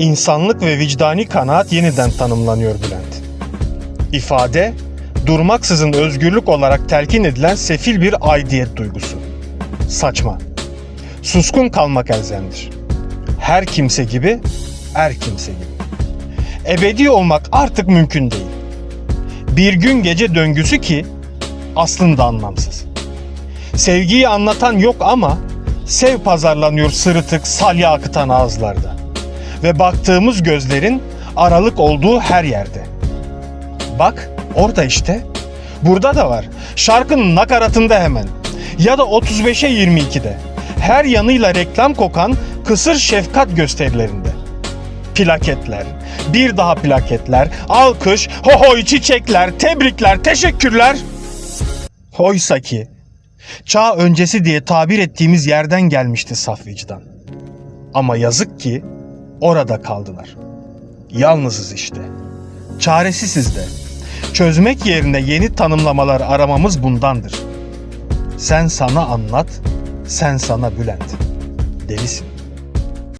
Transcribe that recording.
İnsanlık ve vicdani kanaat yeniden tanımlanıyor Bülent. İfade, durmaksızın özgürlük olarak telkin edilen sefil bir aidiyet duygusu. Saçma. Suskun kalmak elzemdir. Her kimse gibi, er kimse gibi. Ebedi olmak artık mümkün değil. Bir gün gece döngüsü ki aslında anlamsız. Sevgiyi anlatan yok ama sev pazarlanıyor sırıtık salya akıtan ağızlarda. Ve baktığımız gözlerin aralık olduğu her yerde. Bak orada işte. Burada da var. Şarkının nakaratında hemen. Ya da 35'e 22'de. Her yanıyla reklam kokan kısır şefkat gösterilerinde. Plaketler, bir daha plaketler, alkış, hohoy çiçekler, tebrikler, teşekkürler. Oysa ki çağ öncesi diye tabir ettiğimiz yerden gelmişti saf vicdan. Ama yazık ki orada kaldılar. Yalnızız işte. Çaresiziz de. Çözmek yerine yeni tanımlamalar aramamız bundandır. Sen sana anlat, sen sana Bülent. Delisin.